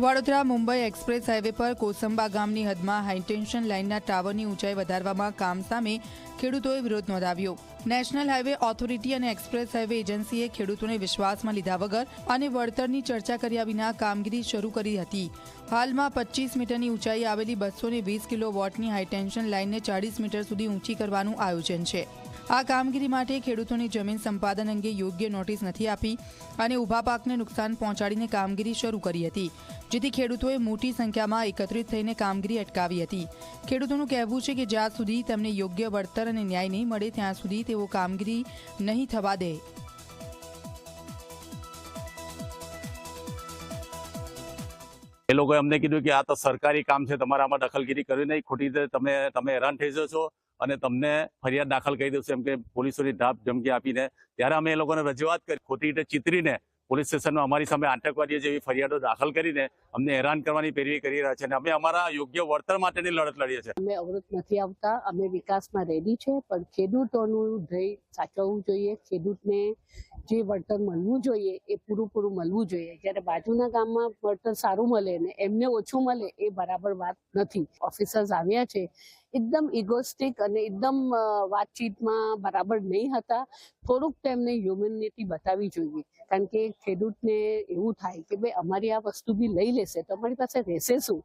Vadodara Mumbai express highway પર કોસંબા ગામની હદમાં high tension લાઇનના ટાવરની ઊંચાઈ વધારવામાં કામ સામે ખેડૂતોએ વિરોધ નોંધાવ્યો. નેશનલ હાઈવે ઓથોરિટી અને એક્સપ્રેસ હાઈવે એજન્સીએ ખેડૂતોને વિશ્વાસમાં લીધા વગર અને વળતરની ચર્ચા કર્યા વિના કામગીરી શરૂ કરી હતી. હાલમાં પચીસ મીટરની ઊંચાઈ આવેલી બસો વીસ કિલો વોટની હાઈટેન્શન લાઇનને ચાળીસ મીટર સુધી ઊંચી કરવાનું આયોજન છે. આ કામગીરી માટે ખેડૂતોની જમીન સંપાદન અંગે યોગ્ય નોટિસ નથી આપી અને ઊભા પાકને નુકસાન પહોંચાડીને કામગીરી શરૂ કરી હતી. જેથી ખેડૂતોએ મોટી સંખ્યામાં એકત્રિત થઈને કામગીરી અટકાવી હતી. ખેડૂતોનું કહેવું છે કે જ્યાં સુધી તેમને યોગ્ય વળતર અને ન્યાય નહીં મળે, ત્યાં સુધી તેઓ કામગીરી નહીં થવા દે. એ લોકોએ અમને કીધું કે આ તો સરકારી કામ છે, તમારે આમાં દખલગીરી કરવી નહીં. ખોટી રીતે તમે તમે હેરાન થઈ જશો અને તમને ફરિયાદ દાખલ કરી દેશે એમ કે પોલીસોની ધાપ ધમકી આપીને. ત્યારે અમે એ લોકોને રજૂઆત કરી, ખોટી રીતે ચિતરીને પોલીસ સ્ટેશનમાં અમારી સામે આતંકવાદીઓ જેવી ફરિયાદો દાખલ કરીને અમને હેરાન કરવાની પેરવી કરી રહ્યા છે અને અમે અમારા યોગ્ય વળતર માટેની લડત લડીએ છીએ. અમે અવરોધ નથી આવતા, અમે વિકાસમાં રેડી છે, પણ ખેડૂતોનું ધ્યેય સાચવવું જોઈએ, ખેડૂતને જે વળતર મળવું જોઈએ એ પૂરું પૂરું મળવું જોઈએ. જ્યારે બાજુના ગામમાં વળતર સારું મળે ને એમને ઓછું મળે એ બરાબર વાત નથી. ઓફિસર્સ આવ્યા છે એકદમ ઇગોસ્ટિક અને એકદમ વાતચીતમાં બરાબર નહીં હતા. થોડુંક તેમને હ્યુમનિટી બતાવવી જોઈએ. કારણ કે ખેડૂતને એવું થાય કે ભાઈ અમારી આ વસ્તુ બી લઈ લેશે તો અમારી પાસે રહેશે શું?